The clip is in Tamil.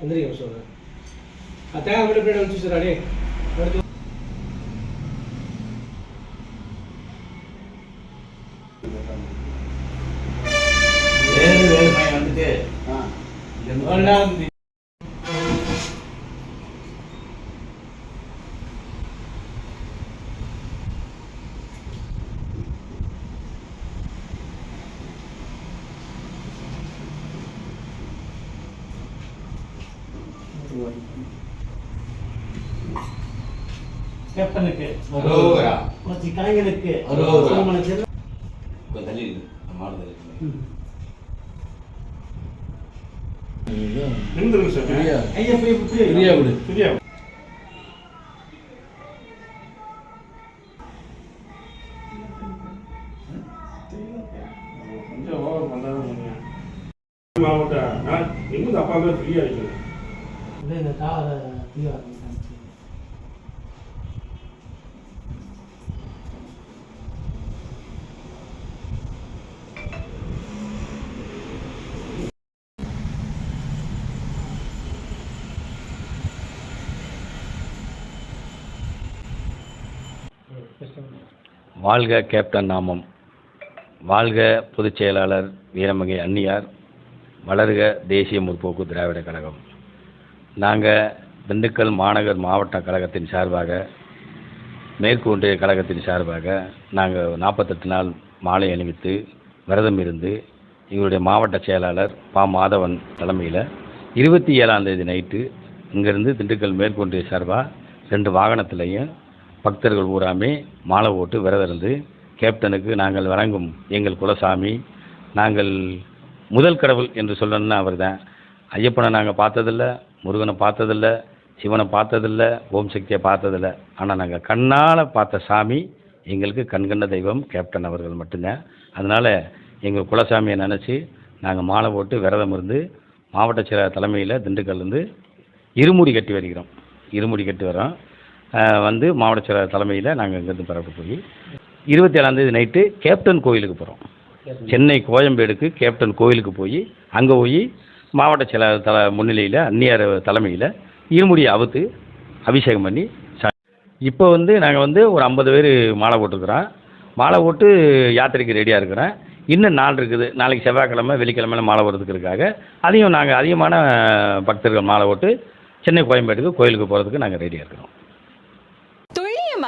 எந்திரிக்க சொல்கிறேன் தேவை மட்டும் பின்னாடி வச்சு சார் அடே அடுத்து வேறு வேறு பையன் வந்துட்டு ஓவர் பண்ணாதான் பண்ணுங்க மாவட்டம் நான் எங்க அப்பா தான் ஃப்ரீயா இருக்கேன் இல்லை இந்த வாழ்க கேப்டன் நாமம். வாழ்க பொதுச் செயலாளர் வீரமகை அன்னியார். வளர்க தேசிய முற்போக்கு திராவிட கழகம். நாங்கள் திண்டுக்கல் மாநகர் மாவட்ட கழகத்தின் சார்பாக மேற்கு ஒன்றிய கழகத்தின் சார்பாக நாங்கள் நாற்பத்தெட்டு நாள் மாலை அணிவித்து விரதம் இருந்து எங்களுடைய மாவட்ட செயலாளர் பா. மாதவன் தலைமையில் இருபத்தி ஏழாம் தேதி நைட்டு இங்கேருந்து திண்டுக்கல் மேற்கொன்றிய சார்பாக ரெண்டு வாகனத்திலையும் பக்தர்கள் பூராமே மாலை ஓட்டு விரதம் இருந்து கேப்டனுக்கு நாங்கள் வழங்கும் எங்கள் குலசாமி நாங்கள் முதல் கடவுள் என்று சொல்லணும்னா அவர் தான் ஐயப்பனை நாங்கள் பார்த்ததில்ல. முருகனை பார்த்ததில்ல சிவனை பார்த்ததில்ல ஓம் சக்தியை பார்த்ததில்ல. ஆனால் நாங்கள் கண்ணால் பார்த்த சாமி எங்களுக்கு கண்கண்ட தெய்வம் கேப்டன் அவர்கள் மட்டும்தான். அதனால் எங்கள் குலசாமியை நினச்சி நாங்கள் மாலை போட்டு விரதம் இருந்து மாவட்ட செயலாளர் தலைமையில் திண்டுக்கல்லேருந்து இருமுடி கட்டி வருகிறோம். இருமுடி கட்டி வரோம் வந்து மாவட்ட செயலாளர் தலைமையில் நாங்கள் இங்கேருந்து புறப்பட்டு போய் இருபத்தி ஏழாந்தேதி நைட்டு கேப்டன் கோயிலுக்கு போகிறோம் சென்னை கோயம்பேடுக்கு கேப்டன் கோயிலுக்கு போய் அங்கே போய் மாவட்ட செயலாளர் தல முன்னிலையில் அந்நியார் தலைமையில் இருமுடியை அவுத்து அபிஷேகம் பண்ணி சா இப்போ வந்து நாங்கள் வந்து ஒரு ஐம்பது பேர் மாலை போட்டுருக்குறோம். மாலை போட்டு யாத்திரைக்கு ரெடியாக இருக்கிறோம். இன்னும் நாள் இருக்குது. நாளைக்கு செவ்வாய்க்கிழமை வெள்ளிக்கிழமையில மாலை போடுறதுக்காக அதையும் நாங்கள் அதிகமான பக்தர்கள் மாலை போட்டு சென்னை கோயம்பேட்டுக்கு கோயிலுக்கு போகிறதுக்கு நாங்கள் ரெடியாக இருக்கிறோம்.